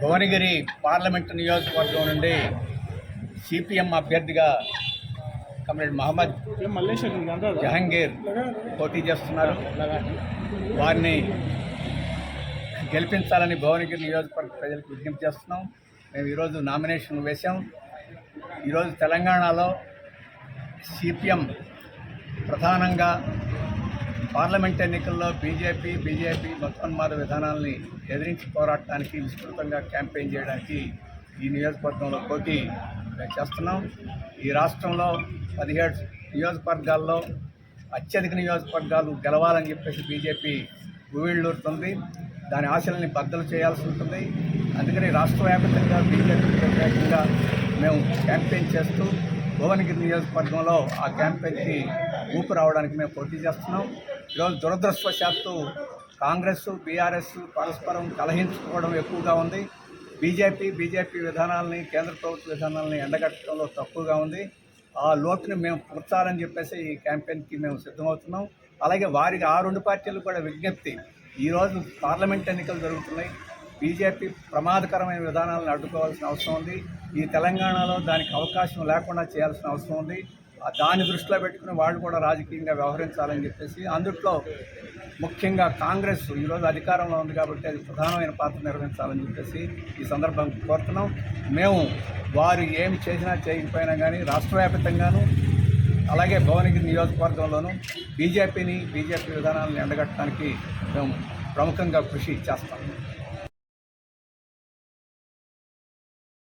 Bhuvanagiri parliament నియోజకవర్గం నుండి CPM అభ్యర్థిగా కమ్రేడ్ మహమ్మద్ జహంగీర్ పోటీ చేస్తున్నారు. వారిని గెలిపించాలని భువనగిరి నియోజకవర్గ ప్రజలకు విజ్ఞప్తి చేస్తున్నాం. మేము ఈరోజు నామినేషన్ వేశాం. ఈరోజు తెలంగాణలో సిపిఎం ప్రధానంగా పార్లమెంట్ ఎన్నికల్లో బీజేపీ బీజేపీ మతోన్మాద విధానాల్ని ఎదిరించి పోరాడటానికి విస్తృతంగా క్యాంపెయిన్ చేయడానికి ఈ నియోజకవర్గంలో పోటీ మేము చేస్తున్నాం. ఈ రాష్ట్రంలో పదిహేడు నియోజకవర్గాల్లో అత్యధిక నియోజకవర్గాలు గెలవాలని చెప్పేసి బీజేపీ గువిళ్ళూరుతుంది దాని ఆశలని బద్దలు చేయాల్సి ఉంటుంది. అందుకని రాష్ట్ర వ్యాప్తంగా బీజేపీ వ్యతిరేకంగా మేము క్యాంపెయిన్ చేస్తూ భువనగిరి నియోజకవర్గంలో ఆ క్యాంపెయిన్కి ఊపు రావడానికి మేము పోటీ చేస్తున్నాం. ఈరోజు దురదృష్టవశాత్తు కాంగ్రెస్ బీఆర్ఎస్ పరస్పరం కలహించుకోవడం ఎక్కువగా ఉంది. బీజేపీ బీజేపీ విధానాలని కేంద్ర ప్రభుత్వ విధానాలని ఎండగట్టడంలో తక్కువగా ఉంది. ఆ లోటుని మేము పుచ్చాలని చెప్పేసి ఈ క్యాంపెయిన్కి మేము సిద్ధమవుతున్నాం. అలాగే వారికి ఆ రెండు పార్టీలు కూడా విజ్ఞప్తి ఈరోజు పార్లమెంట్ ఎన్నికలు జరుగుతున్నాయి. బీజేపీ ప్రమాదకరమైన విధానాలను అడ్డుకోవాల్సిన అవసరం ఉంది. ఈ తెలంగాణలో దానికి అవకాశం లేకుండా చేయాల్సిన అవసరం ఉంది. దాన్ని దృష్టిలో పెట్టుకుని వాళ్ళు కూడా రాజకీయంగా వ్యవహరించాలని చెప్పేసి అందుట్లో ముఖ్యంగా కాంగ్రెస్ ఈరోజు అధికారంలో ఉంది కాబట్టి అది ప్రధానమైన పాత్ర నిర్వహించాలని చెప్పేసి ఈ సందర్భం కోరుతున్నాం. మేము వారు ఏమి చేసినా చేయకపోయినా కానీ రాష్ట్రవ్యాప్తంగాను అలాగే భువనగిరి నియోజకవర్గంలోనూ బీజేపీని బీజేపీ విధానాలను ఎండగట్టడానికి మేము ప్రముఖంగా కృషి చేస్తాము